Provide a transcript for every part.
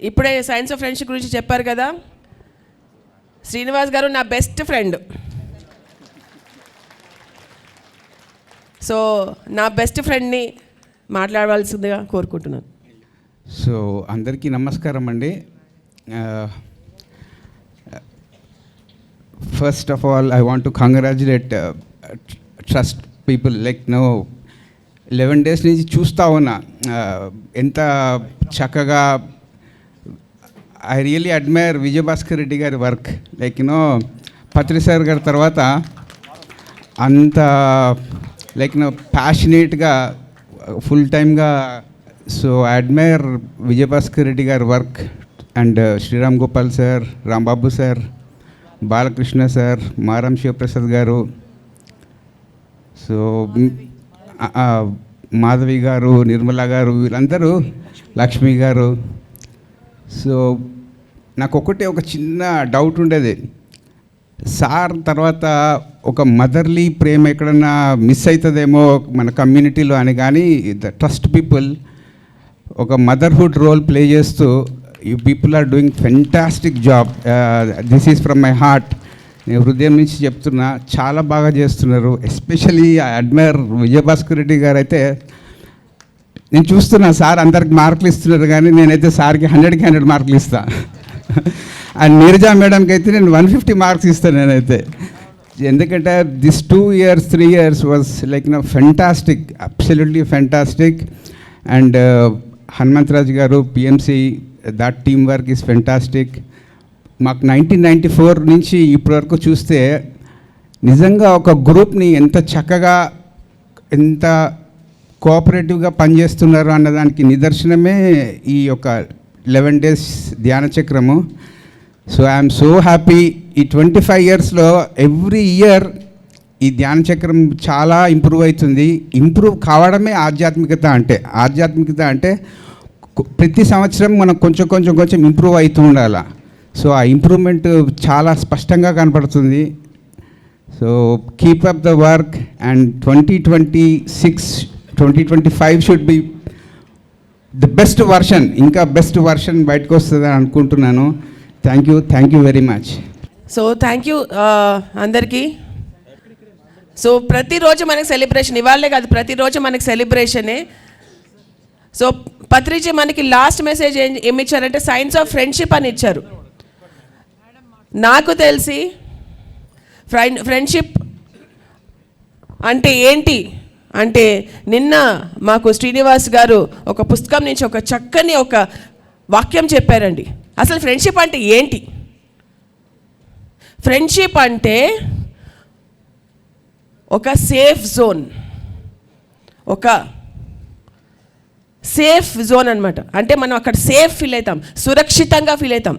ఇప్పుడే science of friendship గురించి చెప్పారు కదా. శ్రీనివాస్ గారు నా బెస్ట్ ఫ్రెండ్ సో నా బెస్ట్ ఫ్రెండ్ని మాట్లాడవలసిందిగా కోరుకుంటున్నాను. సో అందరికీ నమస్కారం అండి. First of all I want to congratulate trust people like no eleven days నుంచి చూస్తా ఉన్నా. Uh, ఎంత చక్కగా I really admire Vijayabhaskar Reddy గారి work like you know Patri sir గారి తర్వాత అంత లైక్ నో ప్యాషనేట్గా ఫుల్ టైమ్గా సో అడ్మైర్ విజయభాస్కర్ రెడ్డి గారి work and Sriram Gopal sir Rambabu sir Balakrishna sir Maram Sivaprasad garu. So Madhavi గారు నిర్మల గారు వీళ్ళందరూ లక్ష్మి గారు. సో నాకు ఒకటే ఒక చిన్న డౌట్ ఉండేది. సార్ తర్వాత ఒక మదర్లీ ప్రేమ ఎక్కడన్నా మిస్ అవుతుందేమో మన కమ్యూనిటీలో అని కానీ ద ట్రస్ట్ పీపుల్ ఒక మదర్హుడ్ రోల్ ప్లే చేస్తూ you people are doing fantastic job this is from my heart నేను హృదయం నుంచి చెప్తున్నా చాలా బాగా చేస్తున్నారు. ఎస్పెషలీ అడ్మైర్ విజయభాస్కర్ రెడ్డి గారు అయితే నేను చూస్తున్నా సార్ అందరికి మార్కులు ఇస్తున్నారు కానీ నేనైతే సార్కి హండ్రెడ్కి హండ్రెడ్ మార్కులు ఇస్తాను అండ్ నీరజా మేడంకి అయితే నేను వన్ ఫిఫ్టీ మార్క్స్ ఇస్తాను నేనైతే. ఎందుకంటే this two years three years was like నా fantastic absolutely fantastic. And uh, Hanumantharaju garu PMC that team work is fantastic. మాకు నైన్టీన్ నైంటీ ఫోర్ నుంచి ఇప్పటివరకు చూస్తే నిజంగా ఒక గ్రూప్ని ఎంత చక్కగా ఎంత కోఆపరేటివ్గా పనిచేస్తున్నారు అన్నదానికి నిదర్శనమే ఈ యొక్క లెవెన్ డేస్ ధ్యాన చక్రము. సో ఐఎమ్ సో హ్యాపీ ఈ ట్వంటీ ఫైవ్ ఇయర్స్లో ఎవ్రీ ఇయర్ ఈ ధ్యాన చక్రం చాలా ఇంప్రూవ్ అవుతుంది. ఇంప్రూవ్ కావడమే ఆధ్యాత్మికత అంటే. ఆధ్యాత్మికత అంటే ప్రతి సంవత్సరం మనం కొంచెం కొంచెం కొంచెం ఇంప్రూవ్ అవుతూ ఉండాలి. సో ఆ ఇంప్రూవ్మెంట్ చాలా స్పష్టంగా కనపడుతుంది. So keep up the work and twenty twenty six twenty twenty five should be the best version ఇంకా బెస్ట్ వర్షన్ బయటకు వస్తుందని అనుకుంటున్నాను. Thank you thank you very much. So thank you అందరికీ. సో ప్రతిరోజు మనకి సెలబ్రేషన్ ఇవాళే కాదు ప్రతిరోజు మనకి సెలబ్రేషనే. సో పత్రిజీ మనకి లాస్ట్ మెసేజ్ ఏం ఏమి ఇచ్చారంటే సైన్స్ ఆఫ్ ఫ్రెండ్షిప్ అని ఇచ్చారు. నాకు తెలిసి ఫ్రెండ్ ఫ్రెండ్షిప్ అంటే ఏంటి? అంటే నిన్న మాకు శ్రీనివాస్ గారు ఒక పుస్తకం నుంచి ఒక చక్కని ఒక వాక్యం చెప్పారండి. అసలు ఫ్రెండ్షిప్ అంటే ఏంటి? ఫ్రెండ్షిప్ అంటే ఒక సేఫ్ జోన్. ఒక సేఫ్ జోన్ అనమాట అంటే మనం అక్కడ సేఫ్ ఫీల్ అవుతాం సురక్షితంగా ఫీల్ అవుతాం.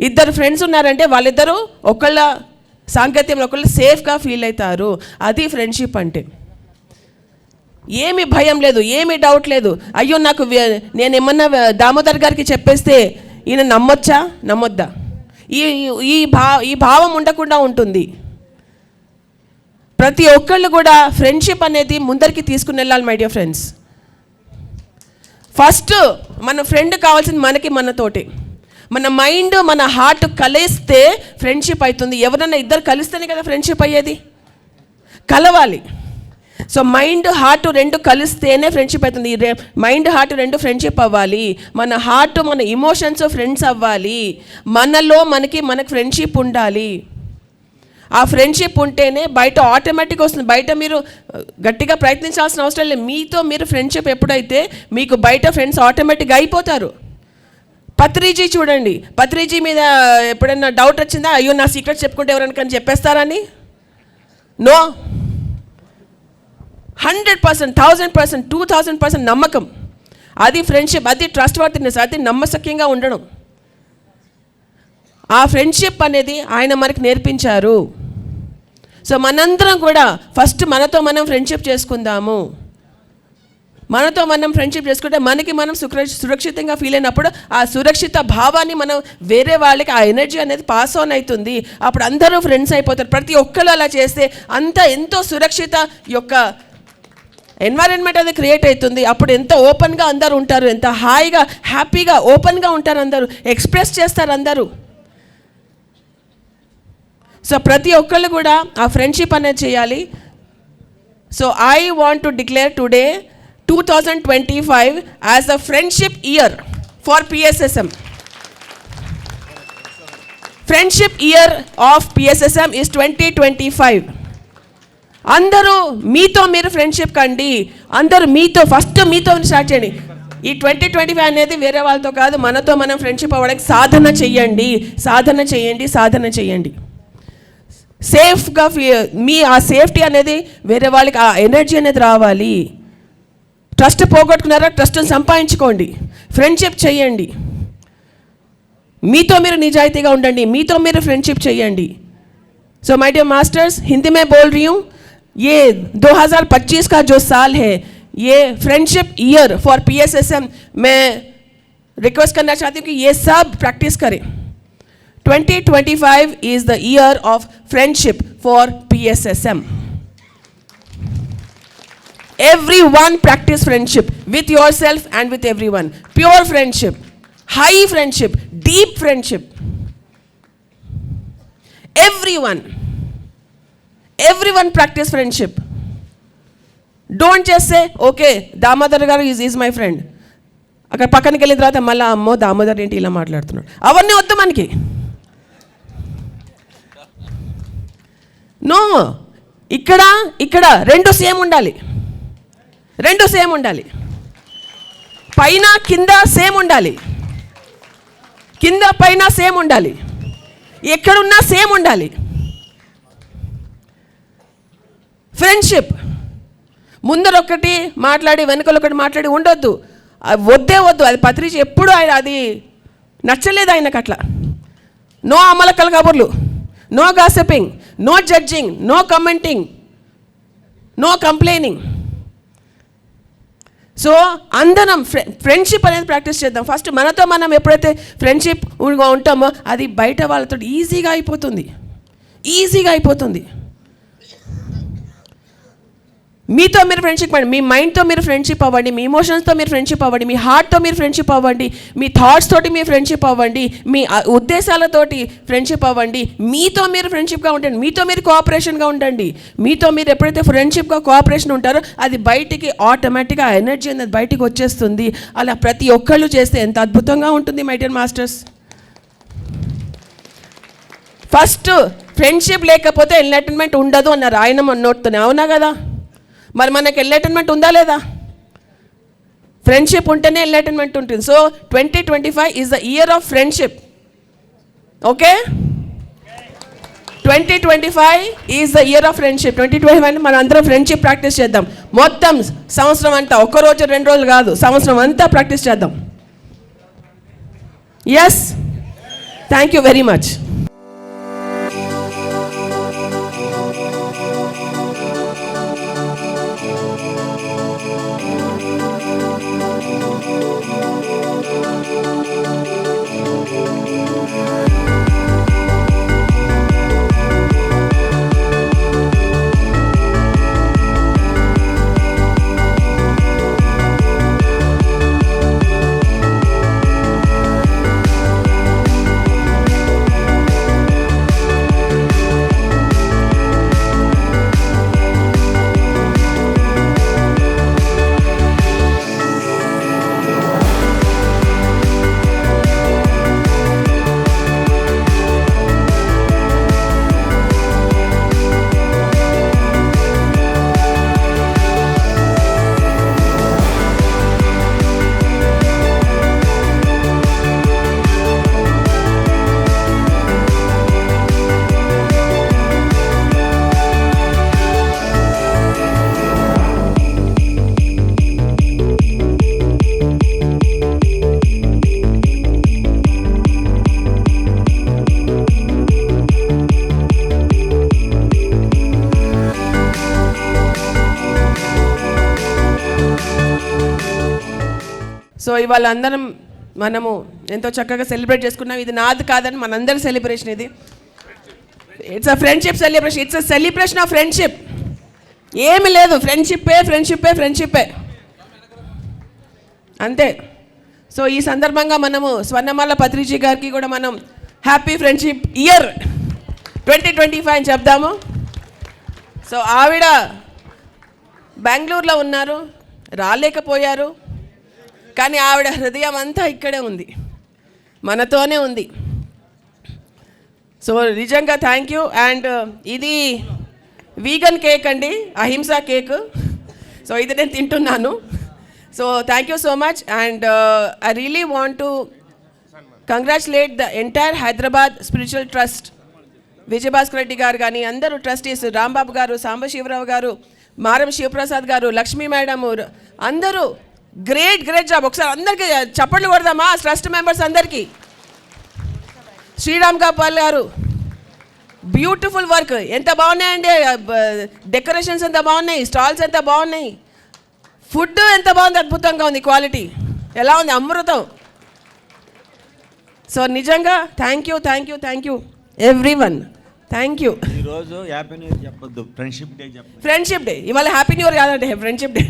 ఇద్దరు ఫ్రెండ్స్ ఉన్నారంటే వాళ్ళిద్దరూ ఒకళ్ళ సాంగత్యంలో ఒకళ్ళు సేఫ్గా ఫీల్ అవుతారు. అది ఫ్రెండ్షిప్ అంటే. ఏమి భయం లేదు ఏమి డౌట్ లేదు. అయ్యో నాకు నేను ఏమన్నా దామోదర్ గారికి చెప్పేస్తే ఈయన నమ్మొచ్చా? నమ్మొద్దా? ఈ ఈ భా ఈ భావం ఉండకుండా ఉంటుంది. ప్రతి ఒక్కళ్ళు కూడా ఫ్రెండ్షిప్ అనేది ముందరికి తీసుకుని వెళ్ళాలి మై డియర్ ఫ్రెండ్స్. ఫస్ట్ మన ఫ్రెండ్ కావాల్సింది మనకి మనతోటి మన మైండ్ మన హార్ట్ కలిస్తే ఫ్రెండ్షిప్ అవుతుంది ఎవరన్నా ఇద్దరు కలిస్తేనే కదా ఫ్రెండ్షిప్ అయ్యేది? కలవాలి. సో మైండ్ హార్ట్ రెండు కలిస్తేనే ఫ్రెండ్షిప్ అవుతుంది. మైండ్ హార్ట్ రెండు ఫ్రెండ్షిప్ అవ్వాలి. మన హార్ట్ మన ఇమోషన్స్ ఫ్రెండ్స్ అవ్వాలి. మనలో మనకి మనకు ఫ్రెండ్షిప్ ఉండాలి. ఆ ఫ్రెండ్షిప్ ఉంటేనే బయట ఆటోమేటిక్ వస్తుంది. బయట మీరు గట్టిగా ప్రయత్నించాల్సిన అవసరం లేదు. మీతో మీరు ఫ్రెండ్షిప్ ఎప్పుడైతే మీకు బయట ఫ్రెండ్స్ ఆటోమేటిక్గా అయిపోతారు. పత్రిజీ చూడండి. పత్రిజీ మీద ఎప్పుడైనా డౌట్ వచ్చిందా? అయ్యో నా సీక్రెట్ చెప్పుకుంటే ఎవరికైనా చెప్పేస్తారని no hundred percent thousand percent two thousand percent నమ్మకం. అది ఫ్రెండ్షిప్ అది ట్రస్ట్ వర్తినెస్ అది నమ్మసక్యంగా ఉండడం. ఆ ఫ్రెండ్షిప్ అనేది ఆయన మనకు నేర్పించారు. సో మనందరం కూడా ఫస్ట్ మనతో మనం ఫ్రెండ్షిప్ చేసుకుందాము. మనతో మనం ఫ్రెండ్షిప్ చేసుకుంటే మనకి మనం సుర సురక్షితంగా ఫీల్ అయినప్పుడు ఆ సురక్షిత భావాన్ని మనం వేరే వాళ్ళకి ఆ ఎనర్జీ అనేది పాస్ ఆన్ అవుతుంది. అప్పుడు అందరూ ఫ్రెండ్స్ అయిపోతారు. ప్రతి ఒక్కరు అలా చేస్తే అంత ఎంతో సురక్షిత యొక్క ఎన్వైరన్మెంట్ అది క్రియేట్ అవుతుంది. అప్పుడు ఎంత ఓపెన్గా అందరూ ఉంటారు ఎంత హాయిగా హ్యాపీగా ఓపెన్గా ఉంటారు అందరూ ఎక్స్ప్రెస్ చేస్తారు అందరూ. సో ప్రతి ఒక్కళ్ళు కూడా ఆ ఫ్రెండ్షిప్ అనేది చేయాలి. So I want to declare today two thousand twenty five as a friendship year for PSSM friendship year of PSSM is twenty twenty five అందరూ మీతో మీరు ఫ్రెండ్షిప్ కండి. అందరూ మీతో ఫస్ట్ మీతో స్టార్ట్ చేయండి. ఈ ట్వంటీ ట్వంటీ ఫైవ్ అనేది వేరే వాళ్ళతో కాదు మనతో మనం ఫ్రెండ్షిప్ అవ్వడానికి సాధన చెయ్యండి. సాధన చేయండి సాధన చేయండి సేఫ్గా మీ ఆ సేఫ్టీ అనేది వేరే వాళ్ళకి ఆ ఎనర్జీ అనేది రావాలి. ట్రస్ట్ పోగొట్టుకున్నారా ట్రస్ట్ని సంపాదించుకోండి ఫ్రెండ్షిప్ చేయండి మీతో మీరు నిజాయితీగా ఉండండి మీతో మీరు ఫ్రెండ్షిప్ చేయండి so my dear masters Hindi में बोल रही हूँ ये 2025 का जो साल है ये फ्रेंडशिप ईयर फॉर पीएसएसएम मैं रिक्वेस्ट करना चाहती हूँ कि ये सब प्रैक्टिस करें 2025 is the year everyone practice friendship with yourself and with everyone pure friendship high friendship deep friendship everyone everyone practice friendship don't చేస్తే okay Damodar garu is is my friend అక్కడ పక్కనకి వెళ్ళిన తర్వాత మళ్ళీ అమ్మో దామోదర్ ఏంటి ఇలా మాట్లాడుతున్నాడు? అవన్నీ వద్దు మనకి. నో ఇక్కడ ఇక్కడ రెండు సేమ్ ఉండాలి. రెండు సేమ్ ఉండాలి. పైన కింద సేమ్ ఉండాలి. కింద పైన సేమ్ ఉండాలి. ఎక్కడున్నా సేమ్ ఉండాలి. ఫ్రెండ్షిప్. ముందర ఒకటి మాట్లాడి వెనుకలు ఒకటి మాట్లాడి ఉండొద్దు. అది వద్దే వద్దు. అది పత్రిక ఎప్పుడు ఆయన అది నచ్చలేదు ఆయనకు అట్లా. నో అమలకల కబుర్లు no gossiping no judging. No commenting. No complaining. So అందరం ఫ్రెండ్షిప్ అనేది ప్రాక్టీస్ చేద్దాం. ఫస్ట్ మనతో మనం ఎప్పుడైతే ఫ్రెండ్షిప్ ఉంటామో అది బయట వాళ్ళతో ఈజీగా అయిపోతుంది. ఈజీగా అయిపోతుంది. మీతో మీరు ఫ్రెండ్షిప్ అవ్వండి మీ మైండ్తో మీరు ఫ్రెండ్షిప్ అవ్వండి మీ ఇమోషన్స్తో మీరు ఫ్రెండ్షిప్ అవ్వండి మీ హార్ట్తో మీరు ఫ్రెండ్షిప్ అవ్వండి మీ థాట్స్ తోటి మీ ఫ్రెండ్షిప్ అవ్వండి మీ ఉద్దేశాలతోటి ఫ్రెండ్షిప్ అవ్వండి మీతో మీరు ఫ్రెండ్షిప్గా ఉండండి మీతో మీరు కోఆపరేషన్గా ఉండండి మీతో మీరు ఎప్పుడైతే ఫ్రెండ్షిప్గా కోఆపరేషన్ ఉంటారో అది బయటికి ఆటోమేటిక్గా ఎనర్జీ అనేది బయటికి వచ్చేస్తుంది. అలా ప్రతి ఒక్కళ్ళు చేస్తే ఎంత అద్భుతంగా ఉంటుంది my dear masters first friendship లేకపోతే ఎన్లైటన్మెంట్ ఉండదు అన్నారు ఆయన అన్నోడుతున్నాయి నోట్తోనే అవునా కదా? మరి మనకి ఎన్లైటన్మెంట్ ఉందా లేదా? ఫ్రెండ్షిప్ ఉంటేనే ఎన్లైటన్మెంట్ ఉంటుంది. So twenty twenty five is the year of friendship okay twenty twenty five is the year of friendship twenty twenty five మనం అందరం ఫ్రెండ్షిప్ ప్రాక్టీస్ చేద్దాం. మొత్తం సంవత్సరం అంతా ఒక్క రోజు రెండు రోజులు కాదు సంవత్సరం అంతా ప్రాక్టీస్ చేద్దాం. Yes thank you very much so ఇవాళ అందరం మనము ఎంతో చక్కగా సెలబ్రేట్ చేసుకున్నాం. ఇది నాది కాదని మనందరి సెలబ్రేషన్ ఇది. It's a friendship celebration it's a celebration of friendship ఏమి లేదు. ఫ్రెండ్షిప్పే ఫ్రెండ్షిప్పే ఫ్రెండ్షిప్పే అంతే. సో ఈ సందర్భంగా మనము స్వర్ణమాల పత్రిజీ గారికి కూడా మనం happy friendship year twenty twenty five అని చెప్దాము. సో ఆవిడ బెంగళూరులో ఉన్నారు రాలేకపోయారు. కానీ ఆవిడ హృదయం అంతా ఇక్కడే ఉంది. మనతోనే ఉంది. సో నిజంగా థ్యాంక్ యూ అండ్ ఇది వీగన్ కేక్ అండి అహింస కేక్ సో ఇది నేను తింటున్నాను. So thank you so much and I really want to congratulate the entire Hyderabad spiritual trust Vijayabhaskar Reddy garu కానీ అందరూ ట్రస్టీస్ రాంబాబు గారు సాంబశివరావు గారు మారం శివప్రసాద్ గారు లక్ష్మీ మేడము అందరూ గ్రేట్ గ్రేట్ జాబ్ ఒకసారి అందరికీ చప్పట్లు కొడదామా? ట్రస్ట్ మెంబర్స్ అందరికీ. శ్రీరామ్ గోపాల్ గారు బ్యూటిఫుల్ వర్క్ ఎంత బాగున్నాయండి? డెకరేషన్స్ ఎంత బాగున్నాయి? స్టాల్స్ ఎంత బాగున్నాయి? ఫుడ్ ఎంత బాగుంది? అద్భుతంగా ఉంది క్వాలిటీ ఎలా ఉంది? అమృతం. సో నిజంగా thank you thank you thank you everyone thank you ఈరోజు హ్యాపీ న్యూ ఇయర్ చెప్పొద్దు. ఫ్రెండ్షిప్ డే ఫ్రెండ్షిప్ డే ఇవాళ హ్యాపీ న్యూ ఇయర్ కాదండి ఫ్రెండ్షిప్ డే